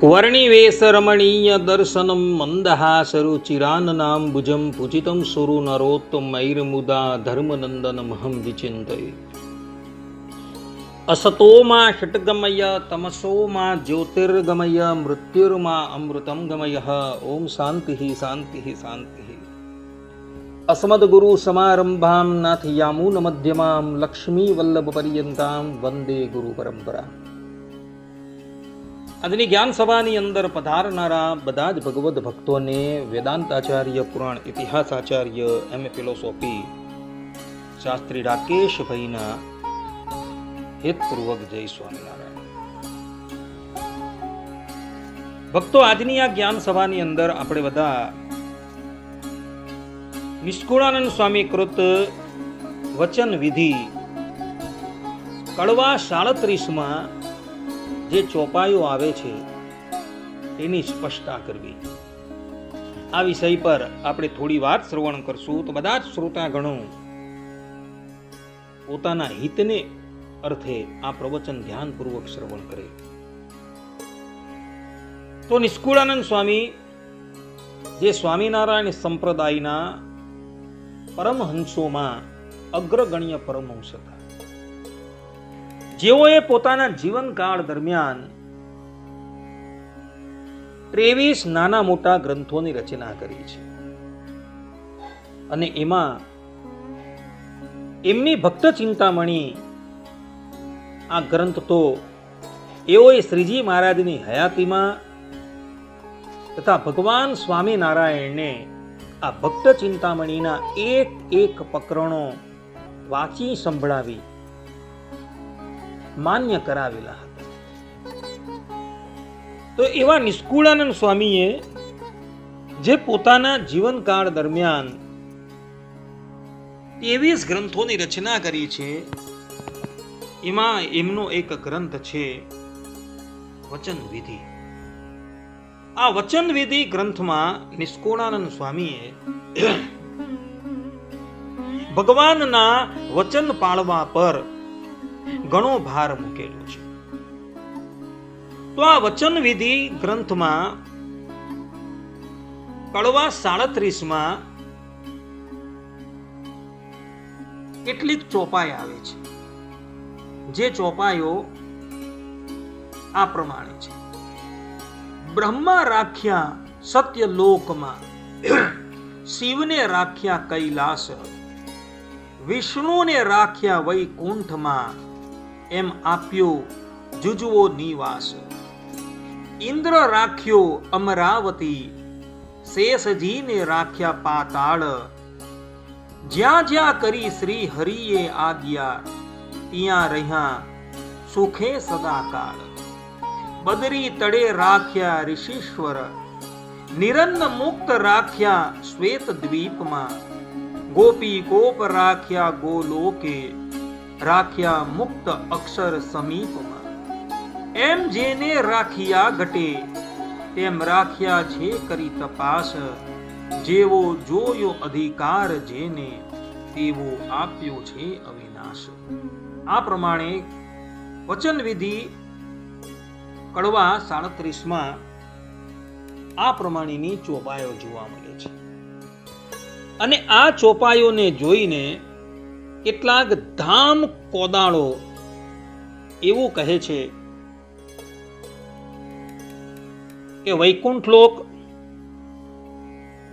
વર્ણિવેશરમણીય દર્શનમ મંદહાસરુચિરાનનામ ભુજમ પૂજિતમ સુરુ નરોત્તમૈર્મુદા ધર્મનંદનમહં વિચિંતયે અસતોમાં ષટગમય તમસોમાં જ્યોતિર્ગમય મૃત્યુર્મા અમૃતમ ગમય ઓમ શાંતિ શાંતિ શાંતિ અસ્મદગુરુ સમારંભામ નાથયામૂન મધ્યમામ લક્ષ્મી વલ્લભ વંદે ગુરુ પરંપરા આજની જ્ઞાન સભાની અંદર પધારનારા બધા જ ભગવદ ભક્તોને વેદાંત આચાર્ય પુરાણ ઇતિહાસ આચાર્ય એમ એ ફિલોસોફી શાસ્ત્રી રાકેશભાઈના હેતપૂર્વક જય સ્વામિનારાયણ ભક્તો આજની આ જ્ઞાન સભાની અંદર આપણે બધા નિષ્કુળાનંદ સ્વામી કૃત વચન વિધિ કડવા સાડત્રીસમાં જે ચોપાઈઓ આવે છે એની સ્પષ્ટતા કરવી. આ વિષય પર આપણે થોડી વાર શ્રવણ કરશું તો બધા જ શ્રોતાગણો પોતાના હિતને અર્થે આ પ્રવચન ધ્યાનપૂર્વક શ્રવણ કરે. તો નિષ્કુળાનંદ સ્વામી, જે સ્વામિનારાયણ સંપ્રદાયના પરમહંસોમાં અગ્રગણ્ય પરમહંસ હતા. જેઓએ પોતાના જીવનકાળ દરમિયાન ત્રેવીસ નાના મોટા ગ્રંથોની રચના કરી છે. અને એમાં એમની ભક્ત ચિંતામણી આ ગ્રંથ તો એઓએ શ્રીજી મહારાજની હયાતીમાં તથા ભગવાન સ્વામિનારાયણને આ ભક્ત ચિંતામણીના એક એક પ્રકરણો વાંચી સંભળાવી માન્ય કરાવેલા હતા. તો એવા નિષ્કુળાનંદ સ્વામીએ જે પોતાના જીવનકાળ દરમિયાન ત્રેવીસ ગ્રંથોની રચના કરી છે, એમાં એમનો એક ગ્રંથ છે વચન વિધિ આ વચન વિધિ ગ્રંથમાં નિષ્કોણાનંદ સ્વામીએ ભગવાનના વચન પાળવા પર ઘણો ભાર મૂકેલો છે. તો આ વચન વિધિ ગ્રંથમાં કડવા સાડત્રીસમાં કેટલીક ચોપાઈ આવે છે. જે ચોપાઈઓ આ પ્રમાણે છે. બ્રહ્મા રાખ્યા સત્ય લોકમાં, શિવને રાખ્યા કૈલાસ, વિષ્ણુને રાખ્યા વૈકુંઠમાં એમ આપ્યો જુજવો નિવાસ. ઇન્દ્ર રાખ્યો અમરાવતી, શેષજીને રાખ્યા પાતાળ. જ્યાં જ્યાં કરી શ્રી હરિએ આજ્ઞા, ત્યાં રહ્યા સુખે સદાકાળ. બદરી તળે રાખ્યા ઋષિશ્વર, નિરન્ન મુક્ત રાખ્યા શ્વેત દ્વીપમાં ગોપી ગોપ રાખ્યા ગોલોકે રાખ્યા મુક્ત અક્ષર સમીપમાં. એમ જેને રાખ્યા ઘટે, તેમ રાખ્યા છે કરી તપાસ, જેવો જોયો અધિકાર જેને, તેવો આપ્યો છે અવિનાશ. આ પ્રમાણે વચન વિધિ કડવા સાડત્રીસમાં આ પ્રમાણેની ચોપાયો જોવા મળે છે. અને આ ચોપાયોને જોઈને કેટલાક ધામ કોદાળો એવું કહે છે કે વૈકુંઠ લોક,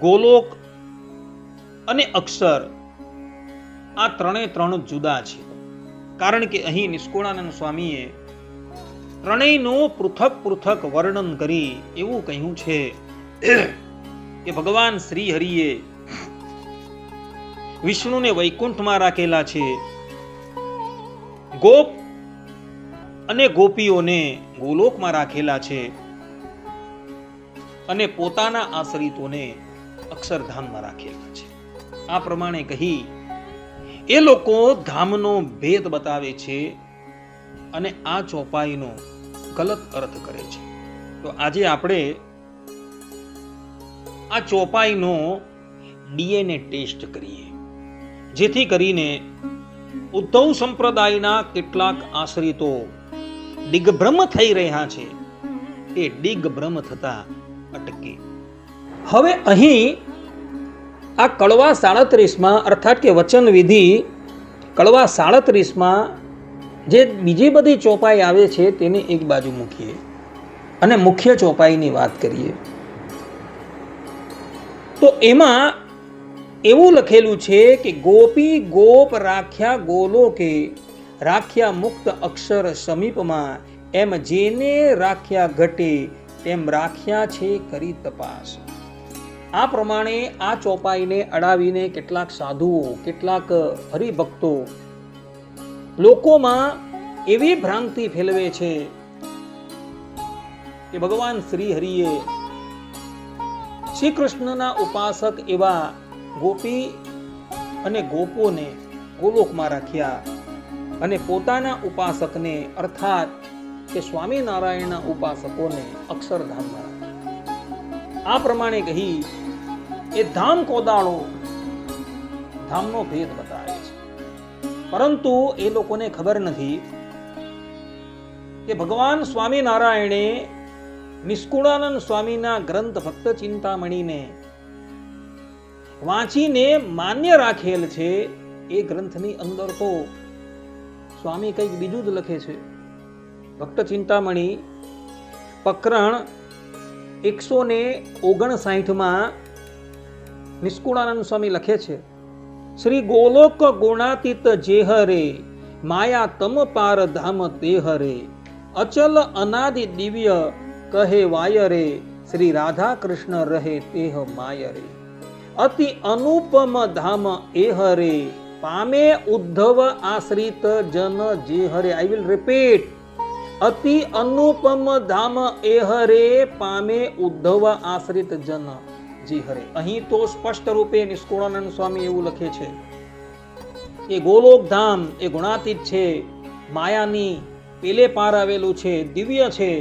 ગોલોક અને અક્ષર આ ત્રણે ત્રણ જુદા છે. કારણ કે અહીં નિષ્કુળાનંદ સ્વામીએ ત્રણેયનું પૃથક પૃથક વર્ણન કરી એવું કહ્યું છે કે ભગવાન શ્રી હરિએ વિષ્ણુને વૈકુંઠમાં રાખેલા છે. ગોપ અને ગોપીઓને ગોલોકમાં રાખેલા છે અને પોતાના આશ્રિતોને અક્ષરધામમાં રાખેલા છે. આ પ્રમાણે કહી, એ લોકો ધામનો ભેદ બતાવે છે અને આ ચોપાઈનો ગલત અર્થ કરે છે. તો આજે આપણે આ ચોપાઈનો ડીએનએ ટેસ્ટ કરીએ. જેથી કરીને ઉદ્ધવ સંપ્રદાયના કેટલાક આશ્રિતો દિગ્ભ્રમ થઈ રહ્યા છે એ ડિગભ્રમ થતા અટકે. હવે અહીં આ કડવા સાડત્રીસમાં અર્થાત કે વચન વિધિ કડવા સાડત્રીસમાં જે બીજી બધી ચોપાઈ આવે છે તેને એક બાજુ મૂકીએ અને મુખ્ય ચોપાઈની વાત કરીએ. તો એમાં એવું લખેલું છે કે ગોપી ગોપ રાખ્યા ગોલો કે રાખ્યા મુક્ત અક્ષર સમીપમાં, એમ જેને રાખ્યા ઘટે, તેમ રાખ્યા છે કરી તપાસ. આ પ્રમાણે આ ચોપાઈને અડાવીને કેટલાક સાધુઓ, કેટલાક હરિભક્તો લોકોમાં એવી ભ્રાંતિ ફેલવે છે કે ભગવાન શ્રી હરિએ શ્રી કૃષ્ણના ઉપાસક એવા ગોપી અને ગોપોને ગોલોકમાં રાખ્યા અને પોતાના ઉપાસકને અર્થાત કે સ્વામિનારાયણના ઉપાસકોને અક્ષરધામમાં રાખ્યા. આ પ્રમાણે કહી એ ધામ કોદાળો ધામનો ભેદ બતાવે છે. પરંતુ એ લોકોને ખબર નથી કે ભગવાન સ્વામિનારાયણે નિષ્કુળાનંદ સ્વામીના ગ્રંથ ભક્ત ચિંતામણીને વાંચીને માન્ય રાખેલ છે એ ગ્રંથની અંદર તો સ્વામી કંઈક બીજું જ લખે છે. ભક્ત ચિંતામણી પ્રકરણ એકસો ને ઓગણસાઠમાં નિષ્કુળાનંદ સ્વામી લખે છે, શ્રી ગોલોક ગુણાતીત જેહરે, માયા તમ પાર ધામ તેહરે, અચલ અનાદિ દિવ્ય કહે વાયરે, શ્રી રાધા કૃષ્ણ રહે તેહ માયરે. અતિ અનુપમ ધામ એ હરે, પામે ઉદ્ધવ આશ્રિત જન જે હરે. આઈ વિલ રિપીટ અતિ અનુપમ ધામ એ હરે, પામે ઉદ્ધવ આશ્રિત જન જી હરે. અહીં તો સ્પષ્ટ રૂપે નિષ્કુળાનંદ સ્વામી એવું લખે છે એ ગોલોક ધામ એ ગુણાતીત છે, માયાની પેલે પાર આવેલું છે, દિવ્ય છે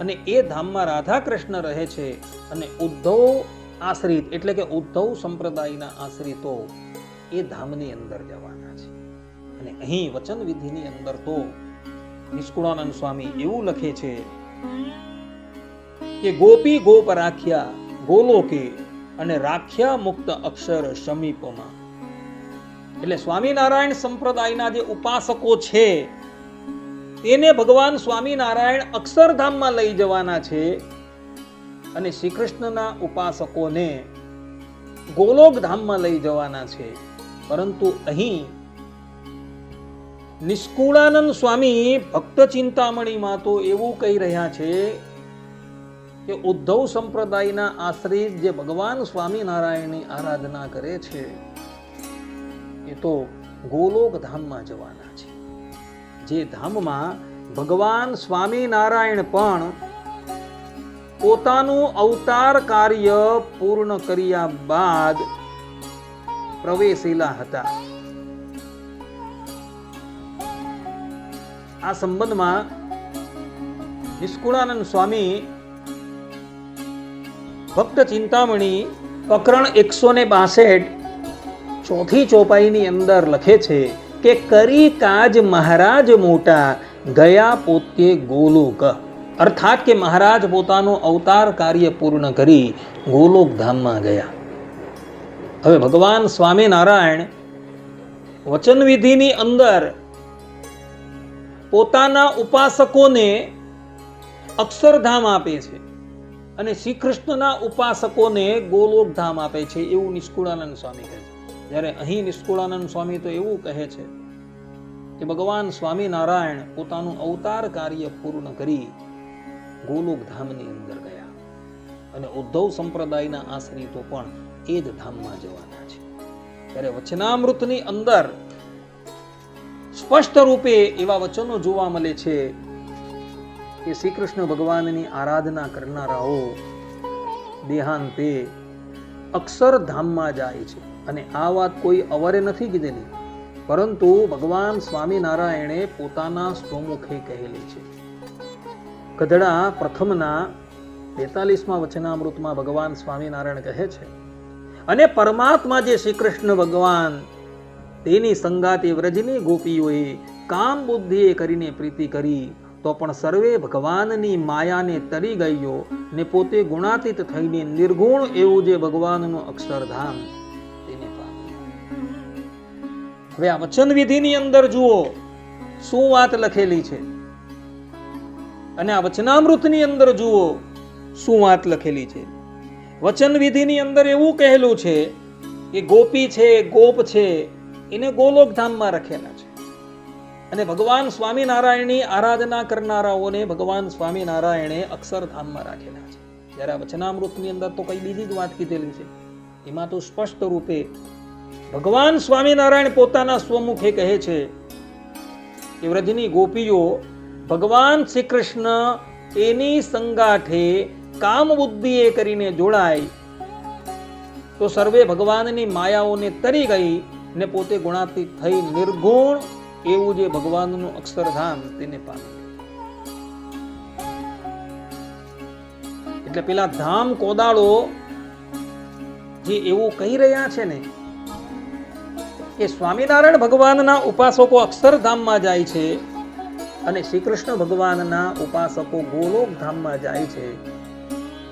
અને એ ધામમાં રાધા કૃષ્ણ રહે છે અને ઉદ્ધવ આશ્રિત એટલે કે ઉદ્ધવ સંપ્રદાયના આશ્રિતો એ ધામની અંદર જવાના છે. અને અહીં વચન વિધિની અંદર તો નિષ્કુળાનંદ સ્વામી એવું લખે છે કે ગોપી ગોપ રાખ્યા ગોલોકે અને રાખ્યા મુક્ત અક્ષર સમીપમાં. એટલે સ્વામિનારાયણ સંપ્રદાયના જે ઉપાસકો છે, તેને ભગવાન સ્વામિનારાયણ અક્ષરધામમાં લઈ જવાના છે. અને શ્રી કૃષ્ણના ઉપાસકોને ગોલોક ધામમાં લઈ જવાના છે. પરંતુ અહીં નિષ્કુળાનંદ સ્વામી ભક્ત ચિંતામણીમાં તો એવું કહી રહ્યા છે કે ઉદ્ધવ સંપ્રદાયના આશ્રિત જે ભગવાન સ્વામિનારાયણની આરાધના કરે છે, એ તો ગોલોક ધામમાં જવાના છે. જે ધામમાં ભગવાન સ્વામિનારાયણ પણ પોતાનું અવતાર કાર્ય પૂર્ણ કર્યા બાદ પ્રવેશેલા હતા. આ સંબંધમાં નિષ્કુળાનંદ સ્વામી ભક્ત ચિંતામણી પ્રકરણ એકસો ને બાસઠ ચોથી ચોપાઈની અંદર લખે છે કે કરી કાજ મહારાજ મોટા, ગયા પોતે ગોલોક. અર્થાત કે મહારાજ પોતાનું અવતાર કાર્ય પૂર્ણ કરી ગોલોક ધામમાં ગયા. હવે ભગવાન સ્વામિનારાયણ વચન વિધિની અંદર પોતાના ઉપાસકોને અક્ષરધામ આપે છે અને શ્રી કૃષ્ણના ઉપાસકોને ગોલોક ધામ આપે છે એવું નિષ્કુળાનંદ સ્વામી કહે છે. જ્યારે અહીં નિષ્કુળાનંદ સ્વામી તો એવું કહે છે કે ભગવાન સ્વામિનારાયણ પોતાનું અવતાર કાર્ય પૂર્ણ કરી ગોલોક ધામની અંદર ગયા. અને ઉદ્ધવ સંપ્રદાયના આશ્રિતો પણ એ જ ધામમાં જવાના છે. ત્યારે વચનામૃતની અંદર સ્પષ્ટ રૂપે એવા વચનો જોવા મળે છે કે શ્રી કૃષ્ણ ભગવાનની આરાધના કરનારાઓ દેહાંતે અક્ષરધામમાં જાય છે. અને આ વાત કોઈ અવરે નથી કીધેલી. પરંતુ ભગવાન સ્વામિનારાયણે પોતાના સ્વમુખે કહેલી છે. ગધડા પ્રથમના બેતાલીસમાં વચનામૃતમાં ભગવાન સ્વામિનારાયણ કહે છે, અને પરમાત્મા જે શ્રી કૃષ્ણ ભગવાન, તેની સંગાતે વ્રજની ગોપીઓએ કામ બુદ્ધિએ કરીને પ્રીતિ કરી, તો પણ સર્વે ભગવાનની માયાને તરી ગયો ને પોતે ગુણાતીત થઈને નિર્ગુણ એવું જે ભગવાનનું અક્ષરધામ તેને હવે આ વચન વિધિની અંદર જુઓ, શું વાત લખેલી છે? અને આ વચનામૃતની અંદર જુઓ, શું વાત લખેલી છે. વચન વિધિની અંદર એવું કહેલું છે કે ગોપી છે, ગોપ છે, એને ગોલોકધામમાં રખેલા છે. અને ભગવાન સ્વામિનારાયણની આરાધના કરનારાઓને ભગવાન સ્વામિનારાયણે અક્ષરધામમાં રાખેલા છે. જ્યારે આ વચનામૃતની અંદર તો કઈ બીજી જ વાત કીધેલી છે. એમાં તો સ્પષ્ટ રૂપે ભગવાન સ્વામિનારાયણ પોતાના સ્વમુખે કહે છે કે વ્રજની ગોપીઓ ભગવાન શ્રી કૃષ્ણ એની સંગાઠે કામ બુદ્ધિએ કરીને જોડાય. તો સર્વે ભગવાનની માયાઓને તરી ગઈ ને પોતે ગુણાતીત થઈ નિર્ગુણ એવું જે ભગવાનનું અક્ષરધામ તેને પામે એટલે પેલા ધામ કોદાળો જે એવું કહી રહ્યા છે ને કે સ્વામિનારાયણ ભગવાનના ઉપાસકો અક્ષરધામમાં જાય છે અને શ્રી કૃષ્ણ ભગવાનના ઉપાસકો ગોલોક ધામમાં જાય છે.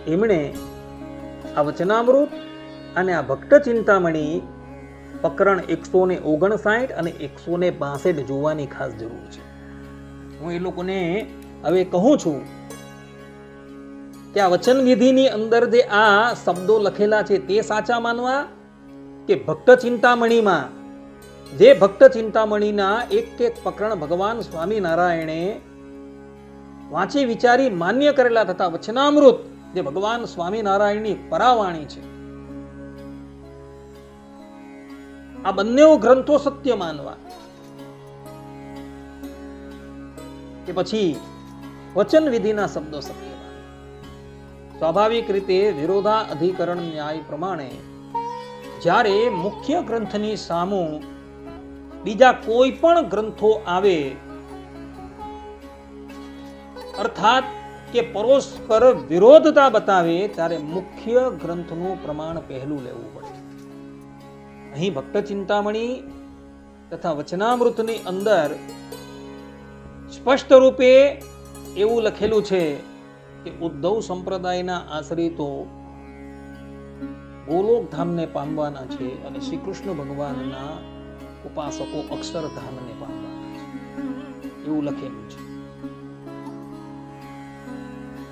એમણે આ વચનામૃત અને આ ભક્ત ચિંતામણી પ્રકરણ એકસો ને ઓગણસાઠ અને એકસો ને બાસઠ જોવાની ખાસ જરૂર છે. હું એ લોકોને હવે કહું છું કે આ વચન વિધિની અંદર જે આ શબ્દો લખેલા છે તે સાચા માનવા કે ભક્ત ચિંતામણીમાં જે ભક્ત ચિંતામણીના એક એક પ્રકરણ ભગવાન સ્વામિનારાયણે વાંચી વિચારી માન્ય કરેલા થતા વચનામૃત જે ભગવાન સ્વામિનારાયણની પરાવાણી છે. આ બંને ગ્રંથો સત્ય માનવા. કે પછી વચન વિધિના શબ્દો સત્ય સ્વાભાવિક રીતે વિરોધા અધિકરણ ન્યાય પ્રમાણે જ્યારે મુખ્ય ગ્રંથની સામુ બીજા કોઈ પણ ગ્રંથો આવે, અર્થાત કે પરોસ્પર વિરોધતા બતાવે, ત્યારે મુખ્ય ગ્રંથનું પ્રમાણ પહેલું લેવું પડે. અહીં ભક્ત ચિંતામણી તથા વચનામૃતની અંદર સ્પષ્ટ રૂપે એવું લખેલું છે કે ઉદ્ધવ સંપ્રદાયના આશ્રિતો ગોલોક ધામને પામવાના છે અને શ્રી કૃષ્ણ ભગવાનના ઉપાસકો અક્ષરધામને પામવાના છે એવું લખેલું છે.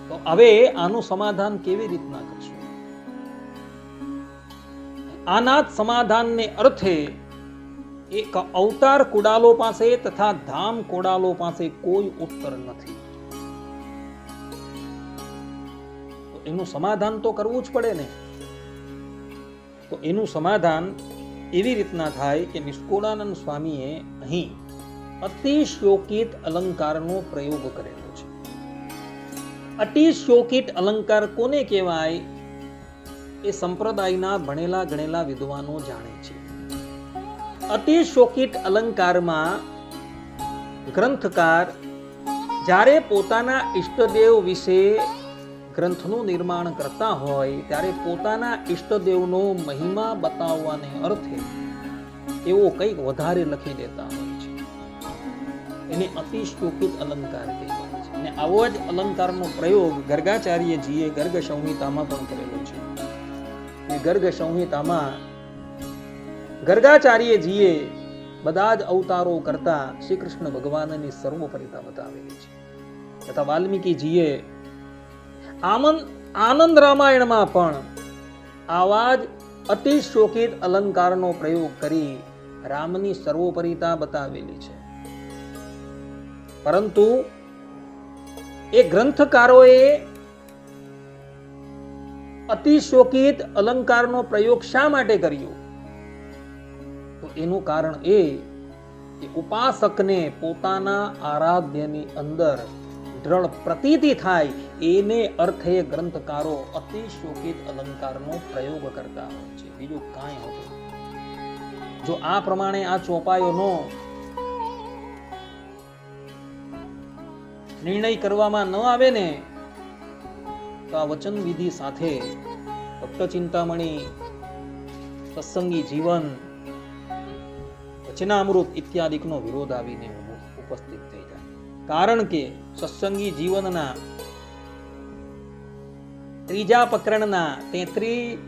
તો હવે આનું સમાધાન કેવી રીતના કરશું? આના સમાધાનને અર્થે એક અવતાર કુડાલો પાસે તથા ધામ કોડાલો પાસે કોઈ ઉત્તર નથી. એનું સમાધાન તો કરવું જ પડે ને. તો એનું સમાધાન એવી રીતના થાય કે નિષ્કુળાનંદ સ્વામીએ અહીં અતિશયોકિત અલંકારનો પ્રયોગ કરેલો છે. અતિશયોકિત અલંકાર કોને કહેવાય? એ સંપ્રદાયના ભણેલા ગણેલા વિદ્વાનો જાણે છે. અતિશોકિત અલંકારમાં ગ્રંથકાર જ્યારે પોતાના ઈષ્ટદેવ વિશે ગ્રંથનું નિર્માણ કરતા હોય ત્યારે પોતાના ઈષ્ટદેવનો મહિમા બતાવવાને અર્થે એવો કંઈક વધારે લખી દેતા હોય છે. એને અતિશોકિત અલંકાર કહેવાય છે. અને આવો જ અલંકારનો પ્રયોગ ગર્ગાચાર્યજીએ ગર્ગ સંહિતામાં પણ કરેલો છે. ગર્ગ સંહિતામાં ગર્ગાચાર્યજીએ બધા જ અવતારો કરતા શ્રી કૃષ્ણ ભગવાનની સર્વોપરિતા બતાવેલી છે. તથા વાલ્મીકીજીએ આનંદ આનંદ રામાયણમાં પણ આવા જ અતિશોકિત અલંકારનો પ્રયોગ કરી રામની સર્વોપરિતા બતાવેલી છે. પરંતુ એ ગ્રંથકારોએ અતિશોકિત અલંકારનો પ્રયોગ શા માટે કર્યો? તો એનું કારણ એ કે ઉપાસકને પોતાના આરાધ્યની અંદર દ્રઢ પ્રતીતિ થાય, એને અર્થે ગ્રંથકારો અતિશોકિત અલંકારનો પ્રયોગ કરતા હોય છે. બીજું કાંઈ હોતું જો આ પ્રમાણે આ ચોપાયોનો નિર્ણય કરવામાં ન આવે ને, તો આ વચન વિધિ સાથે ભક્ત ચિંતામણી સત્સંગી જીવન, વચનામૃત ઇત્યાદિકનો વિરોધ આવીને ઉપસ્થિત કારણ કે સત્સંગી જીવનના ત્રીજા પ્રકરણના તેત્રી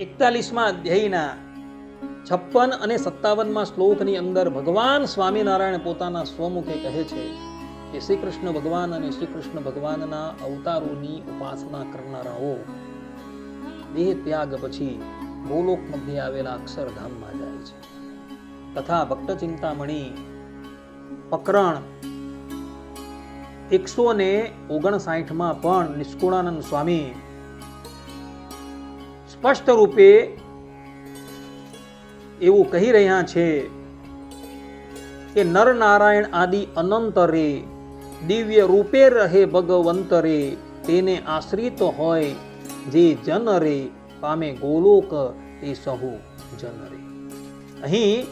એકતાલીસમાં અધ્યાયના છપ્પન અને સત્તાવનમાં શ્લોકની અંદર ભગવાન સ્વામિનારાયણ પોતાના સ્વમુખે કહે છે કે શ્રી કૃષ્ણ ભગવાન અને શ્રી કૃષ્ણ ભગવાનના અવતારોની ઉપાસના કરનારાઓ, દેહ ત્યાગ પછી ગોલોક મધ્ય આવેલા અક્ષરધામમાં જાય છે. તથા ભક્ત ચિંતામણી પ્રકરણ એકસો ને ઓગણસાઠમાં પણ નિષ્કુળાનંદ સ્વામી સ્પષ્ટ રૂપે એવું કહી રહ્યા છે કે નરનારાયણ આદિ અનંત રે દિવ્ય રૂપે રહે ભગવંત રે તેને આશ્રિત હોય જે જન રે, પામે ગોલોક તે સહુ જન રે. અહીં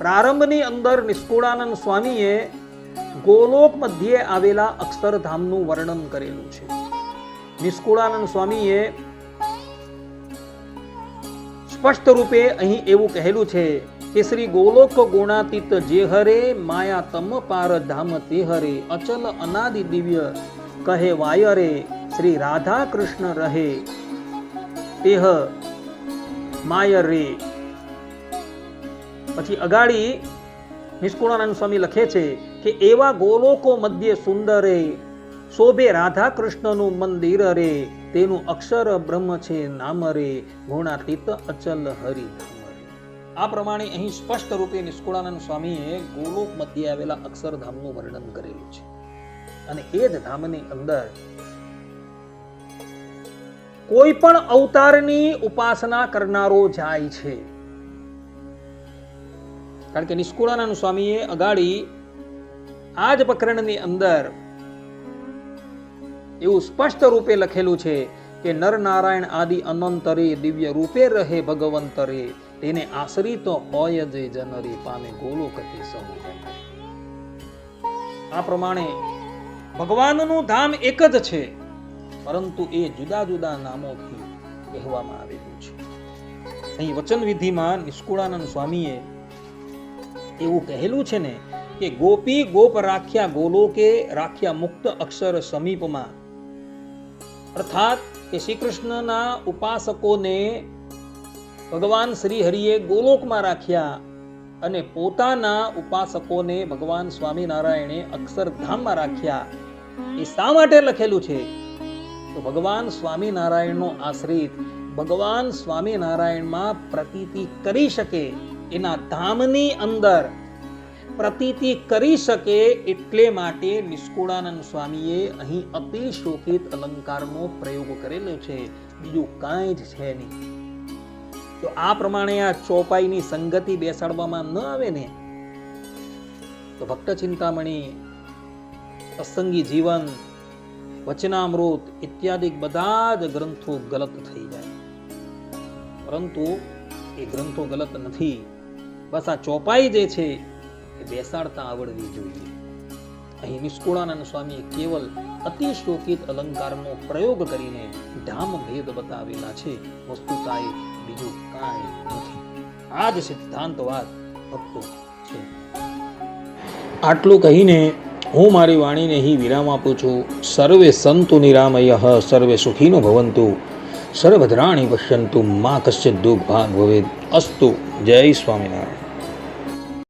પ્રારંભની અંદર નિષ્કુળાનંદ સ્વામીએ ગોલોક મધ્યે આવેલા અક્ષરધામનું વર્ણન કરેલું છે. નિષ્કુળાનંદ સ્વામીએ સ્પષ્ટ રૂપે અહીં એવું કહેલું છે કે શ્રી ગોલોક ગુણાતીત જે હરે માયા તમ પાર ધામ તે હરે, અચલ અનાદિ દિવ્ય કહે વાય રે, શ્રી રાધા કૃષ્ણ રહે, તેહ માય રે. પછી અગાડી નિષ્કુળાનંદ સ્વામી લખે છે કે એવા ગોલોકો મધ્ય સુંદરે, શોભે રાધા કૃષ્ણનું મંદિર રે, તેનું અક્ષર બ્રહ્મ છે નામ રે, ગુણાતીત અચલ હરિ આ પ્રમાણે અહીં સ્પષ્ટ રૂપે નિષ્કુળાનંદ સ્વામીએ ગોલોક મધ્ય આવેલા અક્ષરધામનું વર્ણન કરેલું છે. અને એ જ ધામની અંદર કોઈ પણ અવતારની ઉપાસના કરનારો જાય છે. કારણ કે નિષ્કુળાનંદ સ્વામીએ અગાડી આ જ પ્રકરણની અંદર એવું સ્પષ્ટ રૂપે લખેલું છે કે નર નારાયણ આદિ અનંતરે, દિવ્ય રૂપે રહે ભગવંતરે, તેને તેને આશ્રિત હોય જે જનરે, પામે ગોલો તે સહુ આ પ્રમાણે ભગવાનનું ધામ એક જ છે, પરંતુ એ જુદા જુદા નામોથી કહેવામાં આવેલું છે. અહીં વચન વિધિમાં નિષ્કુળાનંદ સ્વામીએ એવું કહેલું છે ને કે ગોપી ગોપ રાખ્યા ગોલોકે રાખ્યા મુક્ત અક્ષર સમીપમાં. અર્થાત કે શ્રી કૃષ્ણના ઉપાસકોને ભગવાન શ્રી હરિએ ગોલોકમાં રાખ્યા અને પોતાના ઉપાસકોને ભગવાન સ્વામિનારાયણે અક્ષરધામમાં રાખ્યા. એ શા માટે લખેલું છે? તો ભગવાન સ્વામિનારાયણનો આશ્રિત ભગવાન સ્વામિનારાયણમાં પ્રતીતિ કરી શકે. એના ધામની અંદર પ્રતીતિ કરી શકે એટલે માટે નિષ્કુળાનંદ સ્વામીએ અહીં અતિશોકિત અલંકારનો પ્રયોગ કરેલો છે. બીજું કાંઈ જ છે નહીં. તો આ પ્રમાણે આ ચોપાઈની સંગતિ બેસાડવામાં ન આવે ને? તો ભક્ત ચિંતામણી, પ્રસંગી જીવન, વચનામૃત ઇત્યાદિ બધા જ ગ્રંથો ગલત થઈ જાય. પરંતુ એ ગ્રંથો ગલત નથી. બસ આ ચોપાઈ જે છે એ બેસાડતા આવડવી જોઈએ. અહીં નિષ્કુળાનંદ સ્વામીએ કેવલ અતિશોકિત અલંકારનો પ્રયોગ કરીને ધામ ભેદ બતાવેલા છે. વસ્તુતા એ બીજું કાંઈ નથી. આ જ સિદ્ધાંતવાદ ભક્તો છે. આટલું કહીને હું મારી વાણીને અહીં વિરામ આપું છું. સર્વે સંતુ નિરામય, સર્વે સુખીનો ભવંતુ. સર્વધરાણી પશ્યંતુ, મા કશ્ય દુઃખ ભાગ ભવેદ. અસ્તુ. જય સ્વામિનારાયણ.